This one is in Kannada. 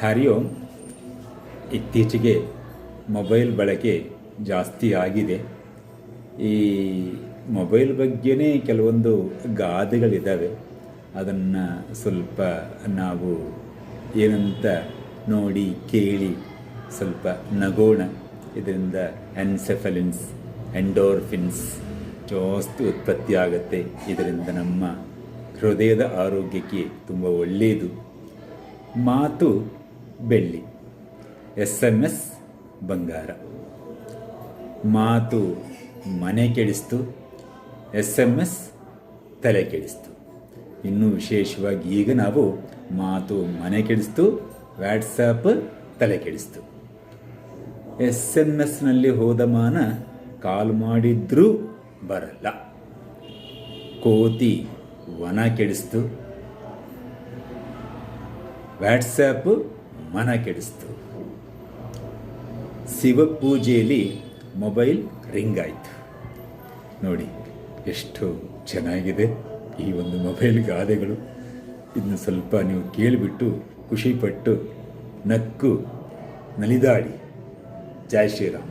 ಹರಿ ಓಂ ಇತ್ತೀಚೆಗೆ ಮೊಬೈಲ್ ಬಳಕೆ ಜಾಸ್ತಿ ಆಗಿದೆ. ಈ ಮೊಬೈಲ್ ಬಗ್ಗೆನೇ ಕೆಲವೊಂದು ಗಾದೆಗಳಿದ್ದಾವೆ. ಅದನ್ನು ಸ್ವಲ್ಪ ನಾವು ಏನಂತ ನೋಡಿ ಕೇಳಿ ಸ್ವಲ್ಪ ನಗೋಣ. ಇದರಿಂದ ಎನ್ಸೆಫಲಿನ್ಸ್, ಎಂಡೋರ್ಫಿನ್ಸ್, ಜಾಸ್ತಿ ಉತ್ಪತ್ತಿ ಆಗುತ್ತೆ. ಇದರಿಂದ ನಮ್ಮ ಹೃದಯದ ಆರೋಗ್ಯಕ್ಕೆ ತುಂಬ ಒಳ್ಳೆಯದು ಮಾತು ಬೆಳ್ಳಿ. ಎಸ್ ಎಂ ಎಸ್ ಬಂಗಾರ. ಮಾತು ಮನೆ ಕೆಡಿಸ್ತು ಎಸ್ ಎಂ ಎಸ್ ತಲೆ ಕೆಡಿಸ್ತು. ಇನ್ನೂ ವಿಶೇಷವಾಗಿ ಈಗ ನಾವು ಮಾತು ಮನೆ ಕೆಡಿಸ್ತು ವ್ಯಾಟ್ಸಪ್ ತಲೆ ಕೆಡಿಸ್ತು. ಎಸ್ ಎಂ ಎಸ್ನಲ್ಲಿ ಹೋದ ಮಾನ ಕಾಲ್ ಮಾಡಿದ್ರೂ ಬರಲ್ಲ. ಕೋತಿ ವನ ಕೆಡಿಸ್ತು. ವ್ಯಾಟ್ಸಪ್ ಮನ ಕೆಡಿಸ್ತು. ಶಿವಪೂಜೆಯಲ್ಲಿ ಮೊಬೈಲ್ ರಿಂಗ್ ಆಯಿತು. ನೋಡಿ, ಎಷ್ಟು ಚೆನ್ನಾಗಿದೆ ಈ ಒಂದು ಮೊಬೈಲ್ ಗಾದೆಗಳು. ಇದನ್ನು ಸ್ವಲ್ಪ ನೀವು ಕೇಳಿಬಿಟ್ಟು ಖುಷಿಪಟ್ಟು ನಕ್ಕು ನಲಿದಾಡಿ. ಜೈ ಶ್ರೀರಾಮ್.